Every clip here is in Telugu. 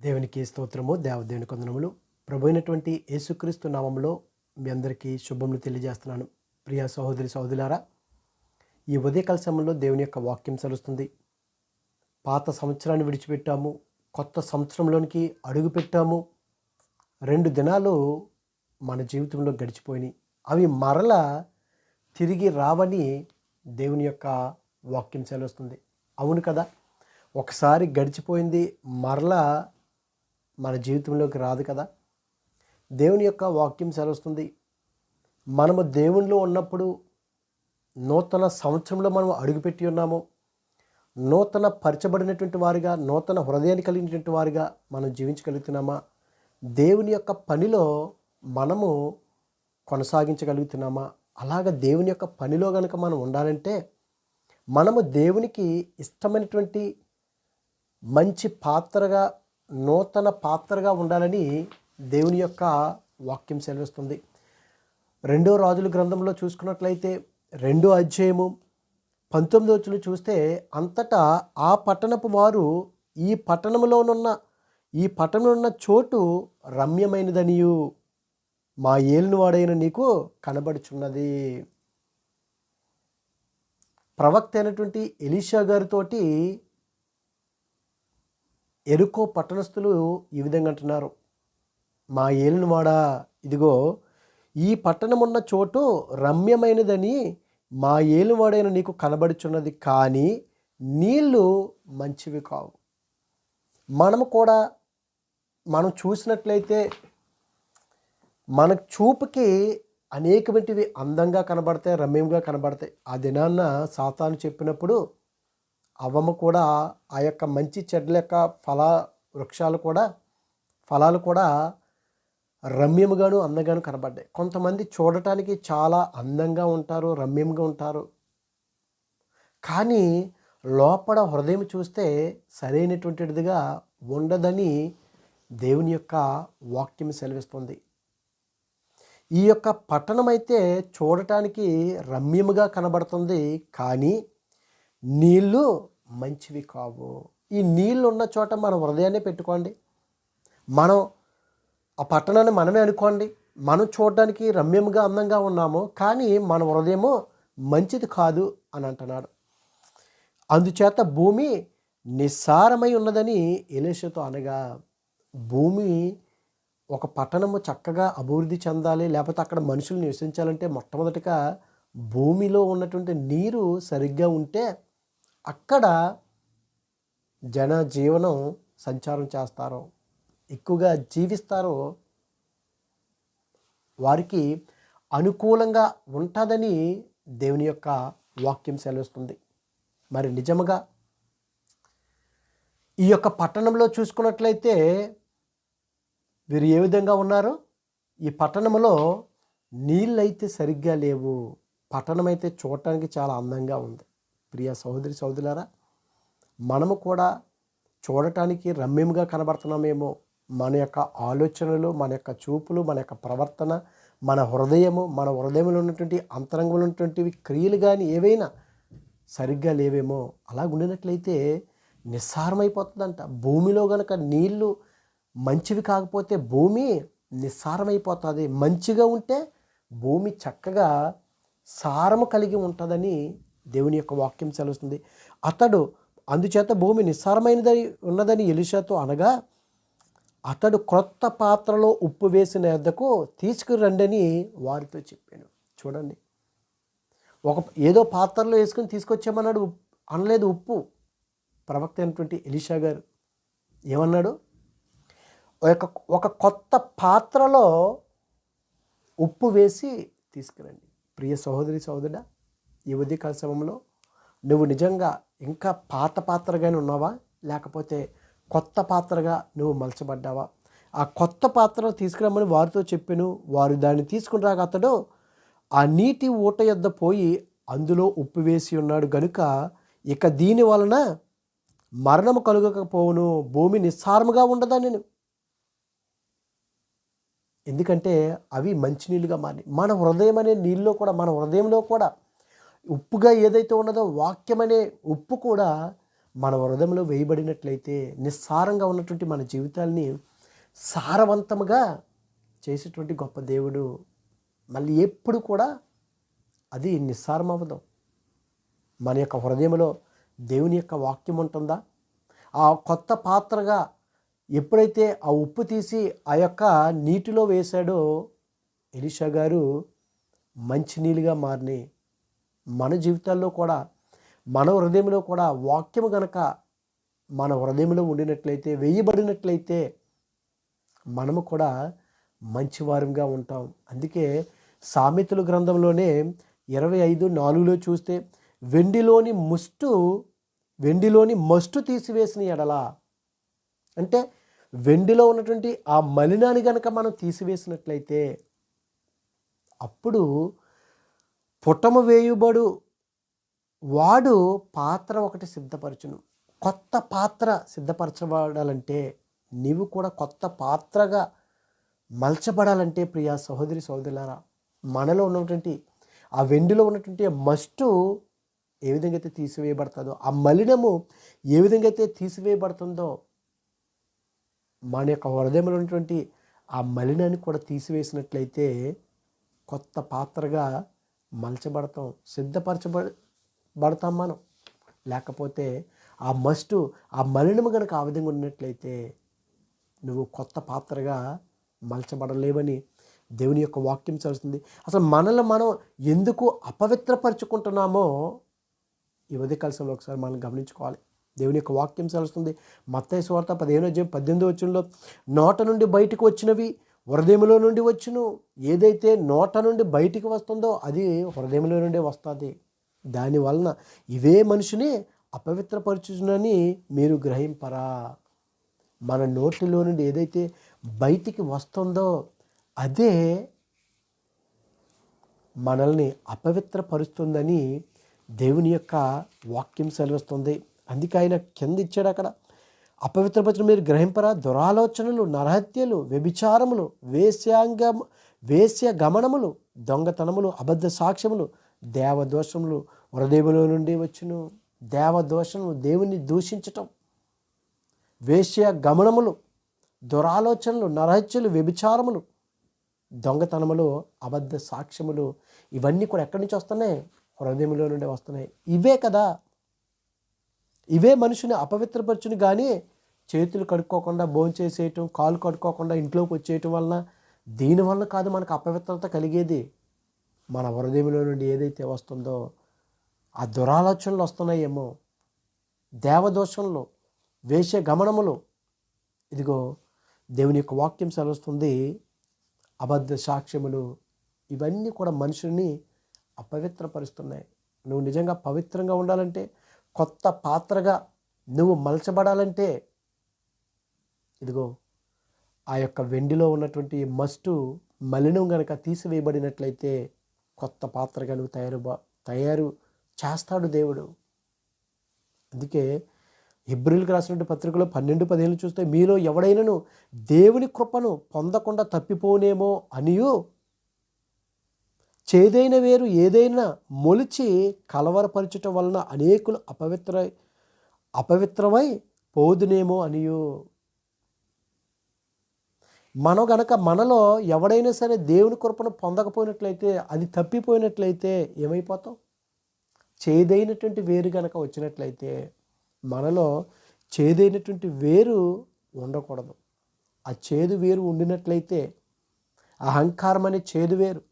దేవునికి స్తోత్రము దేవదేవుని కొందనములు. ప్రభు అయినటువంటి యేసుక్రీస్తు నామంలో మీ అందరికీ శుభములు తెలియజేస్తున్నాను. ప్రియ సహోదరి సహోదరులారా ఈ ఉదయకాల సమయంలో దేవుని యొక్క వాక్యం చలుస్తుంది పాత సంవత్సరాన్ని విడిచిపెట్టాము కొత్త సంవత్సరంలోనికి అడుగుపెట్టాము. రెండు దినాలు మన జీవితంలో గడిచిపోయినాయి. అవి మరల తిరిగి రావని దేవుని యొక్క వాక్యం సెలవుస్తుంది అవును కదా ఒకసారి గడిచిపోయింది మరలా మన జీవితంలోకి రాదు కదా? దేవుని యొక్క వాక్యం సెలవుస్తుంది. మనము దేవునిలో ఉన్నప్పుడు నూతన సంవత్సరంలో మనం అడుగుపెట్టి ఉన్నాము. నూతన పరచబడినటువంటి వారిగా నూతన హృదయాన్ని కలిగినటువంటి వారిగా మనం జీవించగలుగుతున్నామా? దేవుని యొక్క పనిలో మనము కొనసాగించగలుగుతున్నామా? అలాగ దేవుని యొక్క పనిలో కనుక మనం ఉండాలంటే మనము దేవునికి ఇష్టమైనటువంటి మంచి పాత్రగా నూతన పాత్రగా ఉండాలని దేవుని యొక్క వాక్యం సెలవిస్తుంది. రెండో రాజుల గ్రంథంలో చూసుకున్నట్లయితే రెండో అధ్యాయము పంతొమ్మిదో వచ్చిన చూస్తే అంతటా ఆ పట్టణపు వారు ఈ పట్టణంలోనున్న ఈ పట్టణంలో ఉన్న చోటు రమ్యమైనదనియు. మా ఏలినవాడైన నీకు కనబడుచున్నది. ప్రవక్త అయినటువంటి ఎలీషా గారితోటి ఎరుకో పట్టణస్థులు ఈ విధంగా అంటున్నారు. మా ఏలినవాడా ఇదిగో ఈ పట్టణమున్న చోటు రమ్యమైనదని మా ఏలువాడైన నీకు కనబడుచున్నది కానీ నీళ్ళు మంచివి కావు. మనము కూడా మనం చూసినట్లయితే మన చూపుకి అనేకమైనవి అందంగా కనబడతాయి రమ్యంగా కనబడతాయి. ఆ దినాన్న సాతాను చెప్పినప్పుడు అవ్వము కూడా ఆ యొక్క మంచి చెడ్ల యొక్క ఫల వృక్షాలు కూడా ఫలాలు కూడా రమ్యముగాను అందంగాను కనబడ్డాయి. కొంతమంది చూడటానికి చాలా అందంగా ఉంటారు రమ్యంగా ఉంటారు. కానీ లోపల హృదయం చూస్తే సరైనటువంటిదిగా ఉండదని దేవుని యొక్క వాక్యం సెలవిస్తుంది. ఈ యొక్క పట్టణం అయితే చూడటానికి రమ్యముగా కనబడుతుంది. కానీ నీళ్ళు మంచివి కావు. ఈ నీళ్ళు ఉన్న చోట మన హృదయాన్ని పెట్టుకోండి. మనం ఆ పట్టణాన్ని మనమే అనుకోండి. మనం చూడడానికి రమ్యంగా అందంగా ఉన్నాము. కానీ మన హృదయము మంచిది కాదు అని అంటున్నాడు. అందుచేత భూమి నిస్సారమై ఉన్నదని ఎలేషతో అనగా భూమి ఒక పట్టణము చక్కగా అభివృద్ధి చెందాలి లేకపోతే అక్కడ మనుషులు నివసించాలంటే మొట్టమొదటిగా భూమిలో ఉన్నటువంటి నీరు సరిగ్గా ఉంటే అక్కడ జన జీవనం సంచారం చేస్తారో ఎక్కువగా జీవిస్తారో వారికి అనుకూలంగా ఉంటుందని దేవుని యొక్క వాక్యం సెలవిస్తుంది. మరి నిజముగా ఈ యొక్క పట్టణంలో చూసుకున్నట్లయితే వీరు ఏ విధంగా ఉన్నారు? ఈ పట్టణంలో నీళ్ళైతే సరిగ్గా లేవు. పట్టణం అయితే చూడటానికి చాలా అందంగా ఉంది. ప్రియ సహోదరి సహోదరులారా మనము కూడా చూడటానికి రమ్యంగా కనబడుతున్నామేమో మన యొక్క ఆలోచనలు మన యొక్క చూపులు మన యొక్క ప్రవర్తన మన హృదయము మన హృదయంలో ఉన్నటువంటి అంతరంగంలో ఉన్నటువంటివి క్రియలు కానీ ఏవైనా సరిగ్గా లేవేమో అలా ఉండినట్లయితే నిస్సారమైపోతుందంట. భూమిలో గనక నీళ్ళు మంచివి కాకపోతే భూమి నిస్సారమైపోతుంది. మంచిగా ఉంటే భూమి చక్కగా సారము కలిగి ఉంటుందని దేవుని యొక్క వాక్యం సెలవుస్తుంది. అతడు అందుచేత భూమి నిస్సారమైనదని ఉన్నదని ఎలిషాతో అనగా అతడు క్రొత్త పాత్రలో ఉప్పు వేసిన ఎద్దకు తీసుకురండని వారితో చెప్పాను. చూడండి. ఒక ఏదో పాత్రలో వేసుకొని తీసుకొచ్చామన్నాడు ఉప్- అనలేదు ఉప్పు. ప్రవక్త అయినటువంటి ఎలిషా గారు ఏమన్నాడు? ఒక ఒక కొత్త పాత్రలో ఉప్పు వేసి తీసుకురండి. ప్రియ సహోదరి సహోదరుడా ఈ ఉదయకాల సమయంలో నువ్వు నిజంగా ఇంకా పాత పాత్రగానే ఉన్నావా? లేకపోతే కొత్త పాత్రగా నువ్వు మలచబడ్డావా? ఆ కొత్త పాత్రను తీసుకురమ్మని వారితో చెప్పాను. వారు దాన్ని తీసుకుని రాక అతడు ఆ నీటి ఊట యొద్ద పోయి అందులో ఉప్పు వేసి ఉన్నాడు. గనుక ఇక దీని వలన మరణము కలుగకపోవును. భూమి నిస్సారముగా ఉండదా నేను? ఎందుకంటే అవి మంచినీళ్ళుగా మారి మన హృదయం అనే నీళ్ళలో కూడా మన హృదయంలో కూడా ఉప్పుగా ఏదైతే ఉన్నదో వాక్యమనే ఉప్పు కూడా మన హృదయంలో వేయబడినట్లయితే నిస్సారంగా ఉన్నటువంటి మన జీవితాల్ని సారవంతముగా చేసేటువంటి గొప్ప దేవుడు మళ్ళీ ఎప్పుడు కూడా అది నిస్సారం అవ్వదు మన యొక్క హృదయంలో దేవుని యొక్క వాక్యం ఉంటుందా? ఆ కొత్త పాత్రగా ఎప్పుడైతే ఆ ఉప్పు తీసి ఆ యొక్క నీటిలో వేశాడో ఎలిషా గారు మంచినీళ్ళుగా మారినాయి మన జీవితాల్లో కూడా మన హృదయంలో కూడా వాక్యము గనక మన హృదయంలో ఉండినట్లయితే వేయబడినట్లయితే మనము కూడా మంచివారంగా ఉంటాం. అందుకే సామెతల గ్రంథంలోనే ఇరవై ఐదు నాలుగులో చూస్తే వెండిలోని ముస్టు వెండిలోని మస్టు తీసివేసిన ఎడల. అంటే వెండిలో ఉన్నటువంటి ఆ మలినాన్ని గనక మనం తీసివేసినట్లయితే అప్పుడు పుటము వేయుబడు వాడు పాత్ర ఒకటి సిద్ధపరచును. కొత్త పాత్ర సిద్ధపరచబడాలంటే నీవు కూడా కొత్త పాత్రగా మలచబడాలంటే ప్రియా సహోదరి సహోదరులారా మనలో ఉన్నటువంటి ఆ వెండిలో ఉన్నటువంటి మస్టు ఏ విధంగా అయితే తీసివేయబడుతుందో ఆ మలినము ఏ విధంగా అయితే తీసివేయబడుతుందో మన యొక్క హృదయంలో ఉన్నటువంటి ఆ మలినాన్ని కూడా తీసివేసినట్లయితే కొత్త పాత్రగా మలచబడతాం సిద్ధపరచబడతాం మనం. లేకపోతే ఆ మస్టు ఆ మలినము కనుక ఆ విధంగా ఉన్నట్లయితే నువ్వు కొత్త పాత్రగా మలచబడలేవని దేవుని యొక్క వాక్యం చదువుతుంది అసలు మనల్ని మనం ఎందుకు అపవిత్రపరుచుకుంటున్నామో ఈ ఉదయకాల ఒకసారి మనం గమనించుకోవాలి. దేవుని యొక్క వాక్యం చదువుతుంది మత్తయ్య స్వార్థ పదిహేను అధ్యాయం పద్దెనిమిది వచ్చంలో నోట నుండి బయటకు వచ్చినవి హృదయంలో నుండి వచ్చును. ఏదైతే నోట నుండి బయటికి వస్తుందో అది హృదయంలో నుండి వస్తుంది. దాని వలన ఇవే మనిషిని అపవిత్రపరచునని మీరు గ్రహింపరా. మన నోటిలో నుండి ఏదైతే బయటికి వస్తుందో అదే మనల్ని అపవిత్రపరుస్తుందని దేవుని యొక్క వాక్యం సెలవిస్తుంది. అందుకే ఆయన కింద ఇచ్చాడు అక్కడ. అపవిత్రపరచడం మీరు గ్రహింపరా? దురాలోచనలు నరహత్యలు వ్యభిచారములు వేశ్యాంగ వేశ్య గమనములు దొంగతనములు అబద్ధ సాక్ష్యములు దేవదోషములు హృదయములో నుండి వచ్చును. దేవదోషము దేవుని దూషించటం. వేశ్య గమనములు దురాలోచనలు నరహత్యలు వ్యభిచారములు దొంగతనములు అబద్ధ సాక్ష్యములు ఇవన్నీ కూడా ఎక్కడి నుంచి వస్తున్నాయి? హృదయంలో నుండి వస్తున్నాయి. ఇవే కదా. ఇవే మనుషుని అపవిత్రపరచుని కానీ చేతులు కడుక్కోకుండా భోంచేసేయటం కాలు కడుక్కోకుండా ఇంట్లోకి వచ్చేయటం వలన దీనివల్ల కాదు మనకు అపవిత్రత కలిగేది. మన హృదయంలో నుండి ఏదైతే వస్తుందో ఆ దురాలోచనలు వస్తున్నాయేమో. దేవదోషంలో వేష గమనములు. ఇదిగో దేవుని యొక్క వాక్యం సెలవుస్తుంది. అబద్ధ సాక్ష్యములు ఇవన్నీ కూడా మనుషుల్ని అపవిత్రపరుస్తున్నాయి. నువ్వు నిజంగా పవిత్రంగా ఉండాలంటే కొత్త పాత్రగా నువ్వు మలచబడాలంటే ఇదిగో ఆ యొక్క వెండిలో ఉన్నటువంటి మస్టు మలినం గనక తీసివేయబడినట్లయితే కొత్త పాత్రగా నువ్వు తయారు తయారు చేస్తాడు దేవుడు. అందుకే హిబ్రిల్కి రాసినటువంటి పత్రికలో పన్నెండు పదిహేను చూస్తే మీలో ఎవడైనాను దేవుని కృపను పొందకుండా తప్పిపోనేమో అనియు. చేదైన వేరు ఏదైనా మొలిచి కలవరపరచటం వలన అనేకులు అపవిత్ర అపవిత్రమై పోదునేమో అనియు. మనం గనక మనలో ఎవడైనా సరే దేవుని కృపను పొందకపోయినట్లయితే అది తప్పిపోయినట్లయితే ఏమైపోతాం? చేదైనటువంటి వేరు గనక వచ్చినట్లయితే మనలో చేదైనటువంటి వేరు ఉండకూడదు. ఆ చేదు వేరు ఉండినట్లయితే అహంకారం అనే చేదు వేరు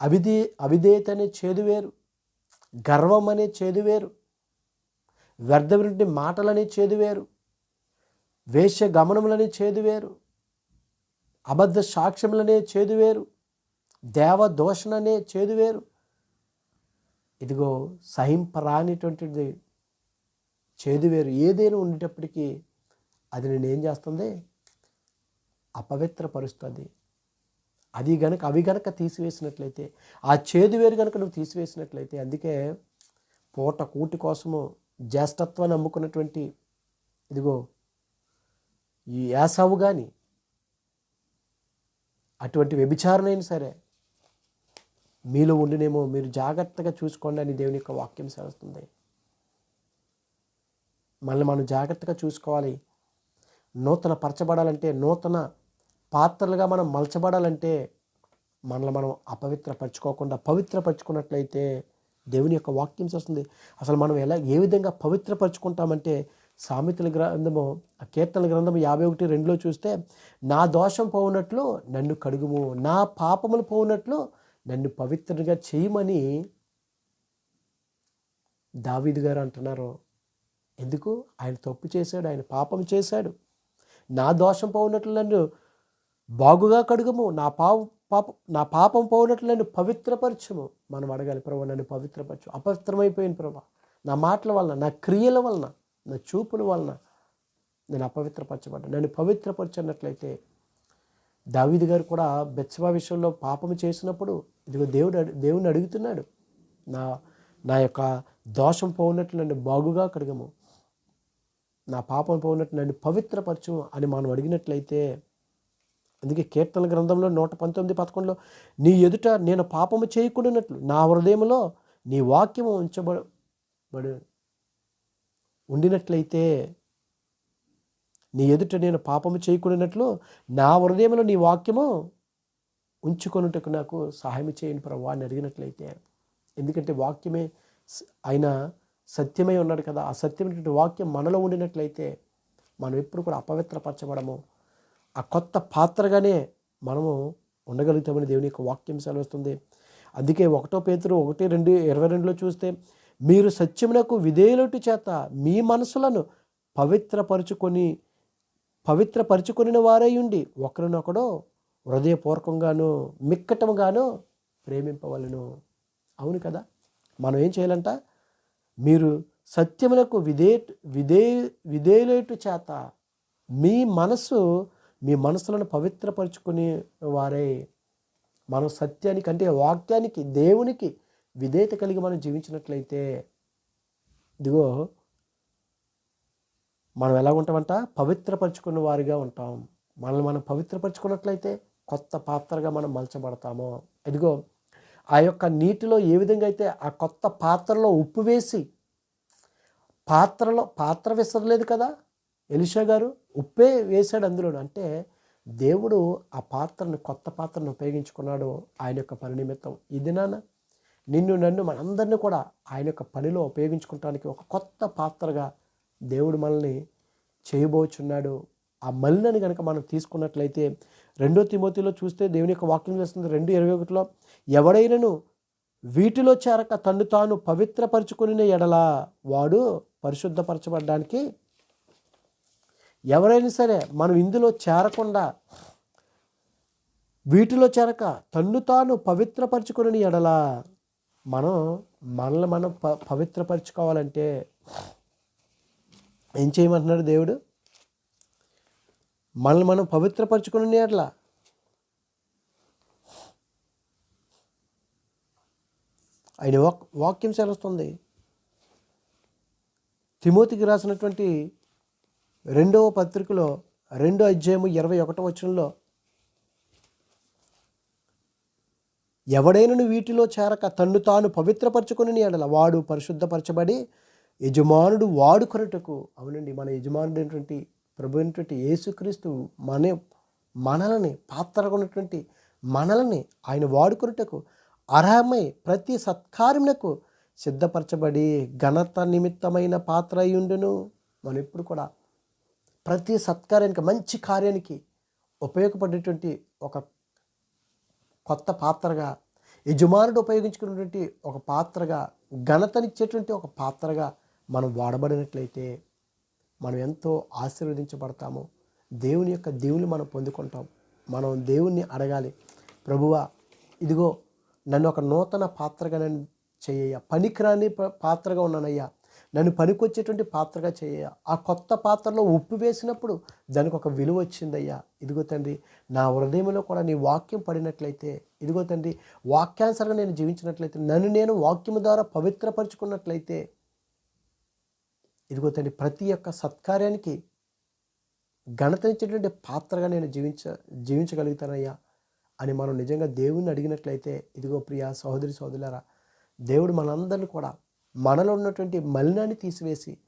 అవిధే అవిధేయత అనే చేదు వేరు గర్వం అనే చేదు వేరు వ్యర్థమైనటువంటి మాటలనే చేదు వేరు వేశ్య గమనములనే చేదు వేరు. అబద్ధ సాక్ష్యములనే చేదు వేరు. దేవదోషణనే చేదు వేరు. ఇదిగో సహింపరానిటువంటిది చేదు వేరు. ఏదైనా ఉండేటప్పటికీ అది నేను ఏం చేస్తుంది? అపవిత్రపరుస్తుంది. అది గనక అవి గనక తీసివేసినట్లయితే ఆ చేదు వేరు గనక నువ్వు తీసివేసినట్లయితే అందుకే పూట కూటి కోసము జ్యేష్ఠత్వాన్ని అమ్ముకున్నటువంటి ఇదిగో ఈ యాసవు కానీ అటువంటి వ్యభిచారణైనా సరే మీలో ఉండినేమో మీరు జాగ్రత్తగా చూసుకోండి అని దేవుని యొక్క వాక్యం సెలవుతుంది మనల్ని మనం జాగ్రత్తగా చూసుకోవాలి. నూతన పరచబడాలంటే నూతన పాత్రలుగా మనం మలచబడాలంటే మనల్ని మనం అపవిత్రపరచుకోకుండా పవిత్రపరచుకున్నట్లయితే దేవుని యొక్క వాక్యం వస్తుంది అసలు మనం ఎలా ఏ విధంగా పవిత్రపరచుకుంటామంటే సామెతల గ్రంథము కీర్తన గ్రంథము యాభై ఒకటి రెండులో చూస్తే నా దోషం పోవునట్లు నన్ను కడుగుము నా పాపములు పోవునట్లు నన్ను పవిత్రంగా చేయమని దావీదు గారు అంటున్నారు. ఎందుకు? ఆయన తప్పు చేశాడు ఆయన పాపం చేశాడు. నా దోషం పోవునట్లు నన్ను బాగుగా కడుగుము నా పాప పాప నా పాపం పోవునట్లు నన్ను పవిత్రపరచము. మనం అడగాలి ప్రభు నన్ను పవిత్రపరచు అపవిత్రమైపోయింది ప్రభా నా మాటల వలన నా క్రియల వలన నా చూపుల వలన నేను అపవిత్రపరచబడ్డా నేను పవిత్రపరచున్నట్లయితే దావిది గారు కూడా బెత్సబా విషయంలో పాపం చేసినప్పుడు ఇదిగో దేవుడు దేవుని అడుగుతున్నాడు నా నా యొక్క దోషం పోనట్లు నన్ను బాగుగా కడగము నా పాపం పోవునట్లు నన్ను పవిత్రపరచు అని మనం అడిగినట్లయితే అందుకే కీర్తన గ్రంథంలో నూట పంతొమ్మిది పదకొండులో నీ ఎదుట నేను పాపము చేయకూడనట్లు నా హృదయంలో నీ వాక్యము ఉంచబడు ఉండినట్లయితే నీ ఎదుట నేను పాపము చేయకూడనట్లు నా హృదయంలో నీ వాక్యము ఉంచుకొనుటకు నాకు సహాయం చేయని ప్రభా అని అడిగినట్లయితే. ఎందుకంటే వాక్యమే ఆయన సత్యమై ఉన్నాడు కదా ఆ సత్యమైనటువంటి వాక్యం మనలో ఉండినట్లయితే మనం ఎప్పుడు కూడా అపవిత్రపరచబడము. ఆ కొత్త పాత్రగానే మనము ఉండగలుగుతామని దేవుని యొక్క వాక్యం సెలవుస్తుంది. అందుకే ఒకటో పేతురు ఒకటి రెండు ఇరవై రెండులో చూస్తే మీరు సత్యమునకు విధేయులటు చేత మీ మనసులను పవిత్రపరుచుకొని పవిత్రపరుచుకొనిన వారై ఉండి ఒకరినొకడు హృదయపూర్వకంగాను మిక్కటముగాను ప్రేమింపవలను. అవును కదా? మనం ఏం చేయాలంట? మీరు సత్యములకు విధే విధే విధేయులేటు చేత మీ మనసు మీ మనసులను పవిత్రపరుచుకునే వారే. మనం సత్యానికి అంటే వాక్యానికి దేవునికి విధేయత కలిగి మనం జీవించినట్లయితే ఇదిగో మనం ఎలా ఉంటామంట? పవిత్రపరచుకున్న వారిగా ఉంటాం. మనల్ని మనం పవిత్రపరచుకున్నట్లయితే కొత్త పాత్రగా మనం మలచబడతాము. ఇదిగో ఆ యొక్క నీటిలో ఏ విధంగా అయితే ఆ కొత్త పాత్రలో ఉప్పు వేసి పాత్రలో పాత్ర విసరలేదు కదా? ఎలిషా గారు ఉప్పే వేశాడు అందులో అంటే దేవుడు ఆ పాత్రను కొత్త పాత్రను ఉపయోగించుకున్నాడు ఆయన యొక్క పరినిమిత్తం ఇది నాన్న నిన్ను నన్ను మనందరినీ కూడా ఆయన యొక్క పనిలో ఉపయోగించుకోవటానికి ఒక కొత్త పాత్రగా దేవుడు మనల్ని చేయబోచున్నాడు. ఆ మలినని కనుక మనం తీసుకున్నట్లయితే రెండో తిమోతిలో చూస్తే దేవుని యొక్క వాక్యం చేస్తుంది రెండు ఇరవై ఒకటిలో ఎవడైనను వీటిలో చేరక తను తాను పవిత్రపరచుకుని ఎడల వాడు పరిశుద్ధపరచబడడానికి ఎవరైనా సరే మనం ఇందులో చేరకుండా వీటిలో చేరక తన్ను తాను పవిత్రపరచుకుని ఎడల మనం మనల్ని మనం ప పవిత్రపరచుకోవాలంటే ఏం చేయమంటున్నాడు దేవుడు? మనల్ని మనం పవిత్రపరచుకుని అట్లా ఆయన వాక్ వాక్యం సెలవుస్తుంది తిమోతికి రాసినటువంటి రెండవ పత్రికలో రెండో అధ్యాయము ఇరవై ఒకటో వచనంలో ఎవడైనను వీటిలో చేరక తన్ను తాను పవిత్రపరచుకుని ఎడల వాడు పరిశుద్ధపరచబడి యజమానుడు వాడుకొనుటకు. అవునండి మన యజమానుడైనటువంటి ప్రభు అయినటువంటి యేసుక్రీస్తు మన మనలని పాత్రకున్నటువంటి ఉన్నటువంటి ఆయన వాడుకొనుటకు అర్హమై ప్రతి సత్కార్యమునకు సిద్ధపరచబడి ఘనత నిమిత్తమైన పాత్ర అయ్యుండును మనం ఎప్పుడు కూడా ప్రతి సత్కార్యానికి మంచి కార్యానికి ఉపయోగపడేటువంటి ఒక కొత్త పాత్రగా యజమానుడు ఉపయోగించుకున్నటువంటి ఒక పాత్రగా ఘనతనిచ్చేటువంటి ఒక పాత్రగా మనం వాడబడినట్లయితే మనం ఎంతో ఆశీర్వదించబడతాము. దేవుని యొక్క దేవుని మనం పొందుకుంటాం. మనం దేవుణ్ణి అడగాలి ప్రభువా ఇదిగో నన్ను ఒక నూతన పాత్రగా నన్ను చేయ పనికిరాని పాత్రగా ఉన్నానయ్యా. నన్ను పనికొచ్చేటువంటి పాత్రగా చేయ. ఆ కొత్త పాత్రలో ఉప్పు వేసినప్పుడు దానికి ఒక విలువ వచ్చిందయ్యా. ఇదిగో తండ్రి నా హృదయంలో కూడా నీ వాక్యం పడినట్లయితే ఇదిగో తండ్రి వాక్యానుసరంగా నేను జీవించినట్లయితే నన్ను నేను వాక్యము ద్వారా పవిత్రపరుచుకున్నట్లయితే ఇదిగో తండ్రి ప్రతి ఒక్క సత్కార్యానికి ఘనతనిచ్చేటువంటి పాత్రగా నేను జీవించ జీవించగలుగుతానయ్యా అని మనం నిజంగా దేవుణ్ణి అడిగినట్లయితే ఇదిగో ప్రియా సహోదరి సహోదరులారా దేవుడు మనందరిని కూడా మనలో ఉన్నటువంటి మలినాన్ని తీసివేసి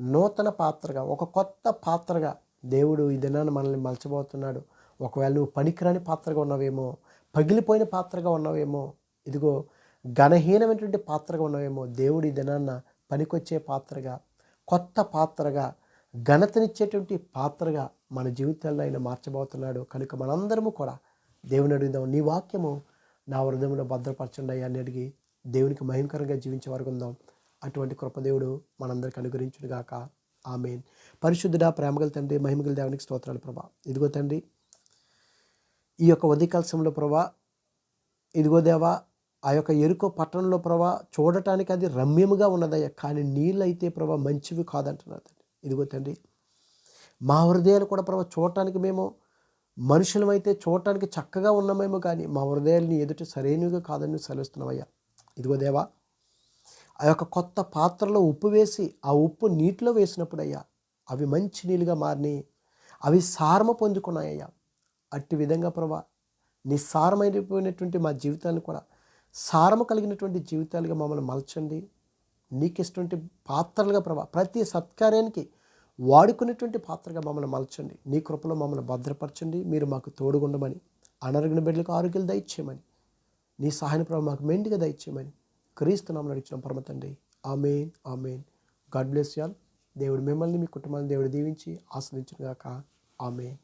నూతన పాత్రగా ఒక కొత్త పాత్రగా దేవుడు ఈ దినాన్ని మనల్ని మలచబోతున్నాడు. ఒకవేళ నువ్వు పనికిరాని పాత్రగా ఉన్నావేమో పగిలిపోయిన పాత్రగా ఉన్నావేమో ఇదిగో ఘనహీనమైనటువంటి పాత్రగా ఉన్నావేమో దేవుడు ఈ దినాన్న పనికొచ్చే పాత్రగా కొత్త పాత్రగా ఘనతనిచ్చేటువంటి పాత్రగా మన జీవితాల్లో ఆయన మార్చబోతున్నాడు. కనుక మనందరము కూడా దేవుని అడుగుదాం. నీ వాక్యము నా హృదయంలో భద్రపరచండి అని అడిగి దేవునికి మహిమకరంగా జీవించే వరకు ఉందాం. అటువంటి కృపదేవుడు మనందరికి అనుగ్రహించుడుగాక ఆమెన్. పరిశుద్ధుడ ప్రేమగల తండ్రి మహిమగల దేవునికి స్తోత్రాలు ప్రభా. ఇదిగో తండ్రి ఈ యొక్క ఉదయకాల సమయంలో ప్రభా ఇదిగో దేవా ఆ యొక్క ఎరుకో పట్టణంలో ప్రభా చూడటానికి అది రమ్యముగా ఉన్నదయ్యా కానీ నీళ్ళు అయితే ప్రభా మంచివి కాదంటున్నారు తండ్రి. ఇదిగో తండ్రి మా హృదయాలు కూడా ప్రభా చూడటానికి మేము మనుషులమైతే చూడటానికి చక్కగా ఉన్నామేమో కానీ మా హృదయాలని ఎదుట సరైనవిగా కాదని సెలవుస్తున్నావయ్యా. ఇదిగో దేవా ఆ యొక్క కొత్త పాత్రలో ఉప్పు వేసి ఆ ఉప్పు నీటిలో వేసినప్పుడు అయ్యా అవి మంచి నీళ్ళుగా మారినాయి. అవి సారము పొందుకున్నాయ్యా అట్టి విధంగా ప్రభా నిస్సారమైపోయినటువంటి మా జీవితాన్ని కూడా సారము కలిగినటువంటి జీవితాలుగా మమ్మల్ని మలచండి. నీకు ఇష్టటువంటి పాత్రలుగా ప్రభా ప్రతి సత్కార్యానికి వాడుకునేటువంటి పాత్రగా మమ్మల్ని మలచండి. నీ కృపలో మమ్మల్ని భద్రపరచండి. మీరు మాకు తోడుగుండమని అనరగిన బిడ్డలకు ఆరోగ్యాలు దయచేయమని నీ సహాయం ప్రభావ మాకు మెండుగా దయచేయమని క్రీస్తునామం నడిచిన పరమ తండ్రి. Amen amen. God bless y'all దేవుడు మిమ్మల్ని మీ కుటుంబాన్ని దేవుడు దీవించి ఆస్వాదించుగాక ఆమెన్.